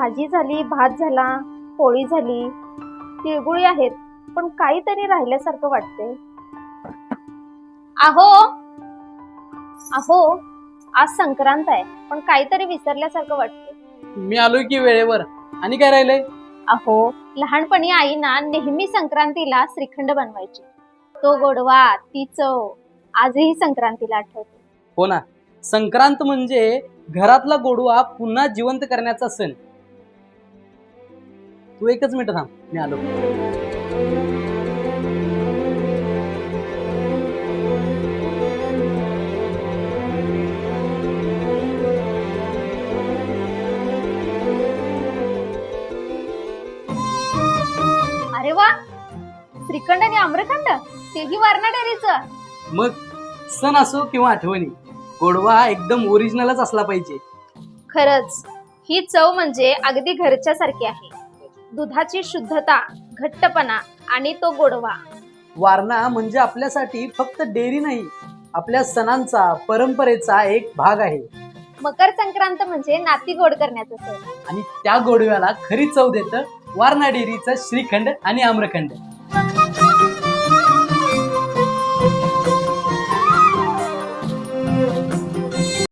भाजी झाली भात झाला पोळी झाली तिळगुळी आहेत पण काहीतरी राहिल्यासारखं वाटते अहो! अहो आज संक्रांत आहे पण काहीतरी विसरल्यासारखं वाटते मी आलोय की वेळेवर आणि काय राहिलंय? अहो लहानपणी आई ना नेहमी संक्रांतीला श्रीखंड बनवायची. तो गोडवा ती चव आजही संक्रांतीला आठवते. हो ना. संक्रांत म्हणजे घरातला गोडवा पुन्हा जिवंत करण्याचा सण. तू एकच मिनिट थांब मी आलो. अरे वा! श्रीखंड आणि आम्रखंड तेही वारणा डेअरीचं. मग सण असो किंवा आठवणी गोडवा हा एकदम ओरिजिनलच असला पाहिजे. खरंच ही चव म्हणजे अगदी घरच्या सारखी आहे. दुधाची शुद्धता घट्टपणा आणि तो गोडवा. वारणा म्हणजे आपल्यासाठी फक्त डेअरी नाही आपल्या सणांचा परंपरेचा एक भाग आहे. मकर संक्रांत म्हणजे नाती गोड करण्याचं सण. आणि त्या गोडव्याला खरी चव देतं वारणा डेअरीचं श्रीखंड आणि आम्रखंड.